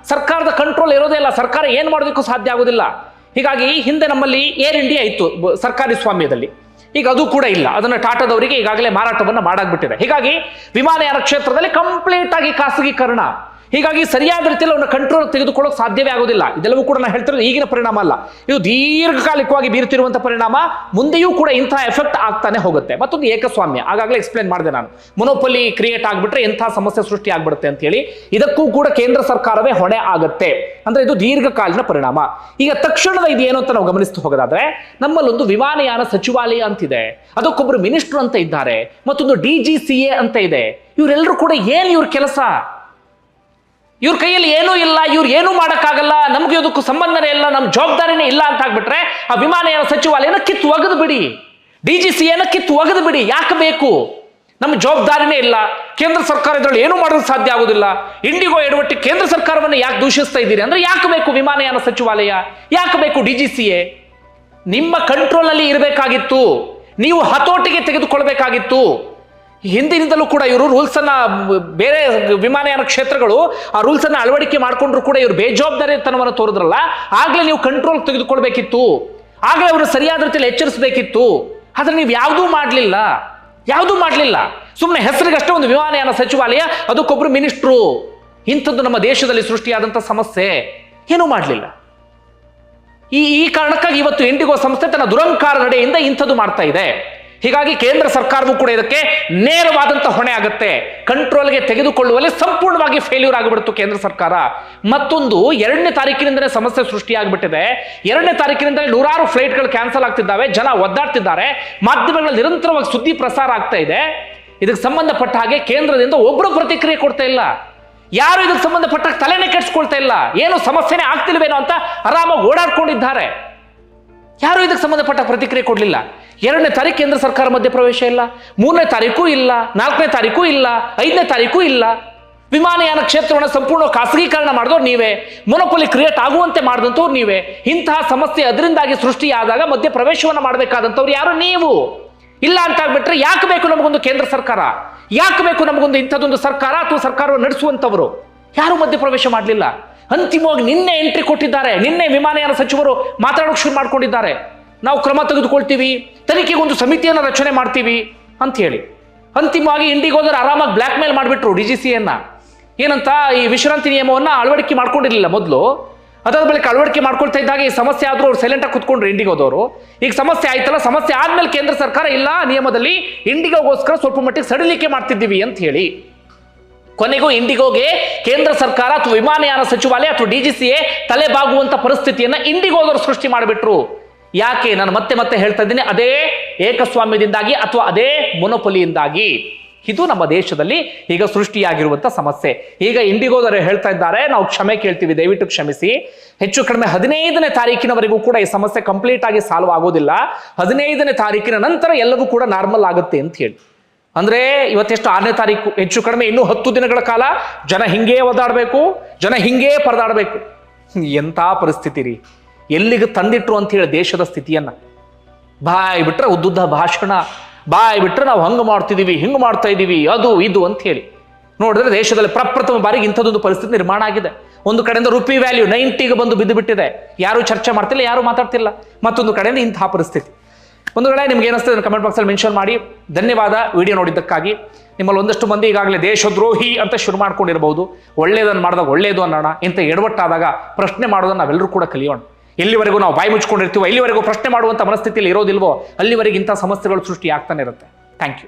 ಸರ್ಕಾರದ ಕಂಟ್ರೋಲ್ ಇರೋದೇ ಇಲ್ಲ. ಸರ್ಕಾರ ಏನು ಮಾಡೋದಕ್ಕೂ ಸಾಧ್ಯ ಆಗೋದಿಲ್ಲ. ಹೀಗಾಗಿ ಹಿಂದೆ ನಮ್ಮಲ್ಲಿ ಏರ್ ಇಂಡಿಯಾ ಇತ್ತು ಸರ್ಕಾರಿ ಸ್ವಾಮ್ಯದಲ್ಲಿ. ಈಗ ಅದು ಕೂಡ ಇಲ್ಲ. ಅದನ್ನು ಟಾಟಾದವರಿಗೆ ಈಗಾಗಲೇ ಮಾರಾಟವನ್ನು ಮಾಡಾಗ್ಬಿಟ್ಟಿದೆ. ಹೀಗಾಗಿ ವಿಮಾನಯಾನ ಕ್ಷೇತ್ರದಲ್ಲಿ ಕಂಪ್ಲೀಟ್ ಆಗಿ ಖಾಸಗೀಕರಣ. ಹೀಗಾಗಿ ಸರಿಯಾದ ರೀತಿಯಲ್ಲಿ ಅವನ ಕಂಟ್ರೋಲ್ ತೆಗೆದುಕೊಳ್ಳೋಕೆ ಸಾಧ್ಯವೇ ಆಗೋದಿಲ್ಲ. ಇದೆಲ್ಲವೂ ಕೂಡ ನಾನು ಹೇಳ್ತಿರೋದು ಈಗಿನ ಪರಿಣಾಮ ಅಲ್ಲ. ಇದು ದೀರ್ಘಕಾಲಿಕವಾಗಿ ಬೀರುತ್ತಿರುವಂತಹ ಪರಿಣಾಮ, ಮುಂದೆಯೂ ಕೂಡ ಇಂತಹ ಎಫೆಕ್ಟ್ ಆಗ್ತಾನೆ ಹೋಗುತ್ತೆ. ಮತ್ತೊಂದು ಏಕಸ್ವಾಮ್ಯ. ಆಗಾಗಲೇ ಎಕ್ಸ್ಪ್ಲೇನ್ ಮಾಡಿದೆ ನಾನು. ಮೊನೋಪಲಿ ಕ್ರಿಯೇಟ್ ಆಗಿಬಿಟ್ರೆ ಎಂಥ ಸಮಸ್ಯೆ ಸೃಷ್ಟಿ ಆಗ್ಬಿಡುತ್ತೆ ಅಂತ ಹೇಳಿ, ಇದಕ್ಕೂ ಕೂಡ ಕೇಂದ್ರ ಸರ್ಕಾರವೇ ಹೊಣೆ ಆಗುತ್ತೆ. ಅಂದ್ರೆ ಇದು ದೀರ್ಘಕಾಲೀನ ಪರಿಣಾಮ. ಈಗ ತಕ್ಷಣದ ಇದು ಏನು ಅಂತ ನಾವು ಗಮನಿಸ್ತು ಹೋಗೋದಾದ್ರೆ, ನಮ್ಮಲ್ಲೊಂದು ವಿಮಾನಯಾನ ಸಚಿವಾಲಯ ಅಂತಿದೆ. ಅದಕ್ಕೊಬ್ಬರು ಮಿನಿಸ್ಟರ್ ಅಂತ ಇದ್ದಾರೆ. ಮತ್ತೊಂದು ಡಿ ಅಂತ ಇದೆ. ಇವರೆಲ್ಲರೂ ಕೂಡ ಏನ್ ಇವ್ರ ಕೆಲಸ? ಇವ್ರ ಕೈಯಲ್ಲಿ ಏನೂ ಇಲ್ಲ, ಇವ್ರು ಏನೂ ಮಾಡೋಕ್ಕಾಗಲ್ಲ, ನಮ್ಗೆ ಇದಕ್ಕೂ ಸಂಬಂಧನೇ ಇಲ್ಲ ನಮ್ಮ ಜವಾಬ್ದಾರಿನೇ ಇಲ್ಲ ಅಂತ ಆಗ್ಬಿಟ್ರೆ ಆ ವಿಮಾನಯಾನ ಸಚಿವಾಲಯನ ಕಿತ್ತು ಒಗೆದು ಬಿಡಿ. ಡಿ ಜಿ ಸಿ ಏನ ಕಿತ್ತು ಒಗೆದು ಬಿಡಿ. ಯಾಕೆ ಬೇಕು? ನಮ್ಮ ಜವಾಬ್ದಾರಿನೇ ಇಲ್ಲ. ಕೇಂದ್ರ ಸರ್ಕಾರ ಇದರಲ್ಲಿ ಏನೂ ಮಾಡೋದು ಸಾಧ್ಯ ಆಗೋದಿಲ್ಲ. ಇಂಡಿಗೋ ಎಡವಟ್ಟಿ ಕೇಂದ್ರ ಸರ್ಕಾರವನ್ನು ಯಾಕೆ ದೂಷಿಸ್ತಾ ಇದ್ದೀರಿ? ಅಂದ್ರೆ ಯಾಕೆ ಬೇಕು ವಿಮಾನಯಾನ ಸಚಿವಾಲಯ? ಯಾಕೆ ಬೇಕು ಡಿ ಜಿ ಸಿ ಎ? ನಿಮ್ಮ ಕಂಟ್ರೋಲ್ನಲ್ಲಿ ಇರಬೇಕಾಗಿತ್ತು. ನೀವು ಹತೋಟಿಗೆ ತೆಗೆದುಕೊಳ್ಬೇಕಾಗಿತ್ತು. ಹಿಂದಿನಿಂದಲೂ ಕೂಡ ಇವರು ರೂಲ್ಸ್ ಅನ್ನ ಬೇರೆ ವಿಮಾನಯಾನ ಕ್ಷೇತ್ರಗಳು ಆ ರೂಲ್ಸ್ ಅನ್ನ ಅಳವಡಿಕೆ ಮಾಡಿಕೊಂಡ್ರು ಕೂಡ ಇವರು ಬೇಜವಾಬ್ದಾರಿತನವನ್ನು ತೋರಿದ್ರಲ್ಲ, ಆಗ್ಲೇ ನೀವು ಕಂಟ್ರೋಲ್ ತೆಗೆದುಕೊಳ್ಬೇಕಿತ್ತು. ಆಗ್ಲೇ ಅವರು ಸರಿಯಾದ ರೀತಿಯಲ್ಲಿ ಎಚ್ಚರಿಸಬೇಕಿತ್ತು. ಆದರೆ ನೀವು ಯಾವುದೂ ಮಾಡಲಿಲ್ಲ. ಯಾವುದೂ ಮಾಡಲಿಲ್ಲ. ಸುಮ್ಮನೆ ಹೆಸರಿಗಷ್ಟೇ ಒಂದು ವಿಮಾನಯಾನ ಸಚಿವಾಲಯ ಅದಕ್ಕೊಬ್ಬರು ಮಿನಿಸ್ಟ್ರು. ಇಂಥದ್ದು ನಮ್ಮ ದೇಶದಲ್ಲಿ ಸೃಷ್ಟಿಯಾದಂಥ ಸಮಸ್ಯೆ. ಏನೂ ಮಾಡಲಿಲ್ಲ. ಈ ಈ ಕಾರಣಕ್ಕಾಗಿ ಇವತ್ತು ಇಂಡಿಗೋ ಸಂಸ್ಥೆ ತನ್ನ ದುರಂಕಾರ ನಡೆಯಿಂದ ಇಂಥದ್ದು ಮಾಡ್ತಾ ಇದೆ. ಹೀಗಾಗಿ ಕೇಂದ್ರ ಸರ್ಕಾರವು ಕೂಡ ಇದಕ್ಕೆ ನೇರವಾದಂತ ಹೊಣೆ ಆಗುತ್ತೆ. ಕಂಟ್ರೋಲ್ಗೆ ತೆಗೆದುಕೊಳ್ಳುವಲ್ಲಿ ಸಂಪೂರ್ಣವಾಗಿ ಫೇಲ್ಯೂರ್ ಆಗಿಬಿಡ್ತು ಕೇಂದ್ರ ಸರ್ಕಾರ. ಮತ್ತೊಂದು, ಎರಡನೇ ತಾರೀಕಿನಿಂದಲೇ ಸಮಸ್ಯೆ ಸೃಷ್ಟಿಯಾಗಿಬಿಟ್ಟಿದೆ. ಎರಡನೇ ತಾರೀಕಿನಿಂದಲೇ ನೂರಾರು ಫ್ಲೈಟ್ಗಳು ಕ್ಯಾನ್ಸಲ್ ಆಗ್ತಿದ್ದಾವೆ, ಜನ ಒದ್ದಾಡ್ತಿದ್ದಾರೆ. ಮಾಧ್ಯಮಗಳಲ್ಲಿ ನಿರಂತರವಾಗಿ ಸುದ್ದಿ ಪ್ರಸಾರ ಆಗ್ತಾ ಇದೆ. ಇದಕ್ಕೆ ಸಂಬಂಧಪಟ್ಟ ಹಾಗೆ ಕೇಂದ್ರದಿಂದ ಒಬ್ಬರು ಪ್ರತಿಕ್ರಿಯೆ ಕೊಡ್ತಾ ಇಲ್ಲ. ಯಾರು ಇದಕ್ಕೆ ಸಂಬಂಧಪಟ್ಟ ತಲೆನೇ ಕೆಡಿಸ್ಕೊಳ್ತಾ ಇಲ್ಲ. ಏನು ಸಮಸ್ಯೆನೇ ಆಗ್ತಿಲ್ವೇನೋ ಅಂತ ಆರಾಮಾಗಿ ಓಡಾಡ್ಕೊಂಡಿದ್ದಾರೆ. ಯಾರು ಇದಕ್ಕೆ ಸಂಬಂಧಪಟ್ಟ ಪ್ರತಿಕ್ರಿಯೆ ಕೊಡಲಿಲ್ಲ? ಎರಡನೇ ತಾರೀಕು ಕೇಂದ್ರ ಸರ್ಕಾರ ಮಧ್ಯಪ್ರವೇಶ ಇಲ್ಲ, ಮೂರನೇ ತಾರೀಕು ಇಲ್ಲ, ನಾಲ್ಕನೇ ತಾರೀಕು ಇಲ್ಲ, ಐದನೇ ತಾರೀಕು ಇಲ್ಲ. ವಿಮಾನಯಾನ ಕ್ಷೇತ್ರವನ್ನು ಸಂಪೂರ್ಣ ಖಾಸಗೀಕರಣ ಮಾಡಿದವ್ರು ನೀವೇ ಮೊನೊಪೊಲಿ ಕ್ರಿಯೇಟ್ ಆಗುವಂತೆ ಮಾಡಿದಂಥವ್ರು ನೀವೇ, ಇಂತಹ ಸಮಸ್ಯೆ ಅದರಿಂದಾಗಿ ಸೃಷ್ಟಿಯಾದಾಗ ಮಧ್ಯಪ್ರವೇಶವನ್ನು ಮಾಡಬೇಕಾದಂಥವ್ರು ಯಾರು ನೀವು? ಇಲ್ಲ ಅಂತ ಆಗ್ಬಿಟ್ರೆ ಯಾಕೆ ಬೇಕು ನಮಗೊಂದು ಕೇಂದ್ರ ಸರ್ಕಾರ? ಯಾಕೆ ಬೇಕು ನಮಗೊಂದು ಇಂಥದ್ದೊಂದು ಸರ್ಕಾರ ಅಥವಾ ಸರ್ಕಾರವನ್ನು ನಡೆಸುವಂಥವರು? ಯಾರು ಮಧ್ಯಪ್ರವೇಶ ಮಾಡಲಿಲ್ಲ? ಅಂತಿಮವಾಗಿ ನಿನ್ನೆ ಎಂಟ್ರಿ ಕೊಟ್ಟಿದ್ದಾರೆ, ನಿನ್ನೆ ವಿಮಾನಯಾನ ಸಚಿವರು ಮಾತಾಡೋಕೆ ಶುರು ಮಾಡ್ಕೊಂಡಿದ್ದಾರೆ. ನಾವು ಕ್ರಮ ತೆಗೆದುಕೊಳ್ತೀವಿ, ತನಿಖೆಗೊಂದು ಸಮಿತಿಯನ್ನು ರಚನೆ ಮಾಡ್ತೀವಿ ಅಂತ ಹೇಳಿ. ಅಂತಿಮವಾಗಿ ಇಂಡಿಗೋದ್ರೆ ಆರಾಮಾಗಿ ಬ್ಲ್ಯಾಕ್ ಮೇಲ್ ಮಾಡಿಬಿಟ್ರು ಡಿ ಜಿ ಸಿ ಅನ್ನ. ಏನಂತ ಈ ವಿಶ್ರಾಂತಿ ನಿಯಮವನ್ನು ಅಳವಡಿಕೆ ಮಾಡ್ಕೊಂಡಿರಲಿಲ್ಲ ಮೊದಲು. ಅದಾದ ಬಳಿಕ ಅಳವಡಿಕೆ ಮಾಡ್ಕೊಳ್ತಾ ಇದ್ದಾಗ ಈ ಸಮಸ್ಯೆ ಆದರೂ ಅವ್ರು ಸೈಲೆಂಟಾಗಿ ಕುತ್ಕೊಂಡ್ರು ಇಂಡಿಗೋದವರು ಈಗ ಸಮಸ್ಯೆ ಆಯ್ತಲ್ಲ, ಸಮಸ್ಯೆ ಆದ್ಮೇಲೆ ಕೇಂದ್ರ ಸರ್ಕಾರ ಇಲ್ಲ ನಿಯಮದಲ್ಲಿ ಇಂಡಿಗೋಗೋಸ್ಕರ ಸ್ವಲ್ಪ ಮಟ್ಟಿಗೆ ಸಡಿಲಿಕೆ ಮಾಡ್ತಿದ್ದೀವಿ ಅಂತ ಹೇಳಿ. ಕೊನೆಗೂ ಇಂಡಿಗೋಗೆ ಕೇಂದ್ರ ಸರ್ಕಾರ ಅಥವಾ ವಿಮಾನಯಾನ ಸಚಿವಾಲಯ ಅಥವಾ ಡಿ ಜಿ ಸಿ ಎ ತಲೆ ಬಾಗುವಂತ ಪರಿಸ್ಥಿತಿಯನ್ನ ಇಂಡಿಗೋದವರು ಸೃಷ್ಟಿ ಮಾಡಿಬಿಟ್ರು. ಯಾಕೆ ನಾನು ಮತ್ತೆ ಮತ್ತೆ ಹೇಳ್ತಾ ಇದ್ದೀನಿ? ಅದೇ ಏಕಸ್ವಾಮ್ಯದಿಂದಾಗಿ ಅಥವಾ ಅದೇ ಮೊನೊಪೊಲಿಯಿಂದಾಗಿ. ಇದು ನಮ್ಮ ದೇಶದಲ್ಲಿ ಈಗ ಸೃಷ್ಟಿಯಾಗಿರುವಂಥ ಸಮಸ್ಯೆ. ಈಗ ಇಂಡಿಗೋದವರು ಹೇಳ್ತಾ ಇದ್ದಾರೆ, ನಾವು ಕ್ಷಮೆ ಕೇಳ್ತೀವಿ, ದಯವಿಟ್ಟು ಕ್ಷಮಿಸಿ. ಹೆಚ್ಚು ಕಡಿಮೆ ಹದಿನೈದನೇ ತಾರೀಕಿನವರೆಗೂ ಕೂಡ ಈ ಸಮಸ್ಯೆ ಕಂಪ್ಲೀಟ್ ಆಗಿ ಸಾಲ್ವ್ ಆಗೋದಿಲ್ಲ. ಹದಿನೈದನೇ ತಾರೀಕಿನ ನಂತರ ಎಲ್ಲವೂ ಕೂಡ ನಾರ್ಮಲ್ ಆಗುತ್ತೆ ಅಂತ ಹೇಳಿ. ಅಂದ್ರೆ ಇವತ್ತೆಷ್ಟು ಆರನೇ ತಾರೀಕು, ಹೆಚ್ಚು ಕಡಿಮೆ ಇನ್ನೂ ಹತ್ತು ದಿನಗಳ ಕಾಲ ಜನ ಹಿಂಗೇ ಒದಾಡಬೇಕು ಜನ ಹಿಂಗೇ ಪರದಾಡಬೇಕು. ಎಂಥ ಪರಿಸ್ಥಿತಿ ರೀ? ಎಲ್ಲಿಗೆ ತಂದಿಟ್ರು ಅಂತ ಹೇಳಿ ದೇಶದ ಸ್ಥಿತಿಯನ್ನ? ಬಾಯ್ ಬಿಟ್ರೆ ಉದ್ದುದ್ದ ಭಾಷಣ, ಬಾಯ್ ಬಿಟ್ರೆ ನಾವು ಹಂಗೆ ಮಾಡ್ತಿದೀವಿ, ಹಿಂಗೆ ಮಾಡ್ತಾ ಇದೀವಿ, ಅದು ಇದು ಅಂತ ಹೇಳಿ. ನೋಡಿದ್ರೆ ದೇಶದಲ್ಲಿ ಪ್ರಪ್ರಥಮ ಬಾರಿಗೆ ಇಂಥದ್ದೊಂದು ಪರಿಸ್ಥಿತಿ ನಿರ್ಮಾಣ ಆಗಿದೆ. ಒಂದು ಕಡೆಯಿಂದ ರುಪಿ ವ್ಯಾಲ್ಯೂ ನೈಂಟಿಗೆ ಬಂದು ಬಿದ್ದು ಬಿಟ್ಟಿದೆ. ಯಾರು ಚರ್ಚೆ ಮಾಡ್ತಿಲ್ಲ, ಯಾರು ಮಾತಾಡ್ತಿಲ್ಲ. ಮತ್ತೊಂದು ಕಡೆಯಿಂದ ಇಂತಹ ಪರಿಸ್ಥಿತಿ. ಒಂದು ವೇಳೆ ನಿಮ್ಗೆ ಏನಿಸ್ತದೆ ಕಮೆಂಟ್ ಬಾಕ್ಸಲ್ಲಿ ಮೆನ್ಷನ್ ಮಾಡಿ. ಧನ್ಯವಾದ ವಿಡಿಯೋ ನೋಡಿದ್ದಕ್ಕಾಗಿ. ನಿಮ್ಮಲ್ಲಿ ಒಂದಷ್ಟು ಮಂದಿ ಈಗಾಗಲೇ ದೇಶದ್ರೋಹಿ ಅಂತ ಶುರು ಮಾಡ್ಕೊಂಡಿರಬಹುದು ಒಳ್ಳೇದನ್ನು ಮಾಡಿದಾಗ ಒಳ್ಳೇದು ಅನ್ನೋಣ, ಇಂಥ ಎಡವಟ್ಟಾದಾಗ ಪ್ರಶ್ನೆ ಮಾಡೋದನ್ನು ನಾವೆಲ್ಲರೂ ಕೂಡ ಕಲಿಯೋಣ. ಎಲ್ಲಿವರೆಗೂ ನಾವು ಬಾಯಿ ಮುಚ್ಕೊಂಡಿರ್ತೀವೋ ಎಲ್ಲಿವರೆಗೂ ಪ್ರಶ್ನೆ ಮಾಡುವಂಥ ಮನಸ್ಥಿತಿಯಲ್ಲಿ ಇರೋದಿಲ್ವೋ, ಅಲ್ಲಿವರೆಗೆ ಇಂಥ ಸಮಸ್ಯೆಗಳು ಸೃಷ್ಟಿ ಆಗ್ತಾನೆ ಇರುತ್ತೆ. Thank you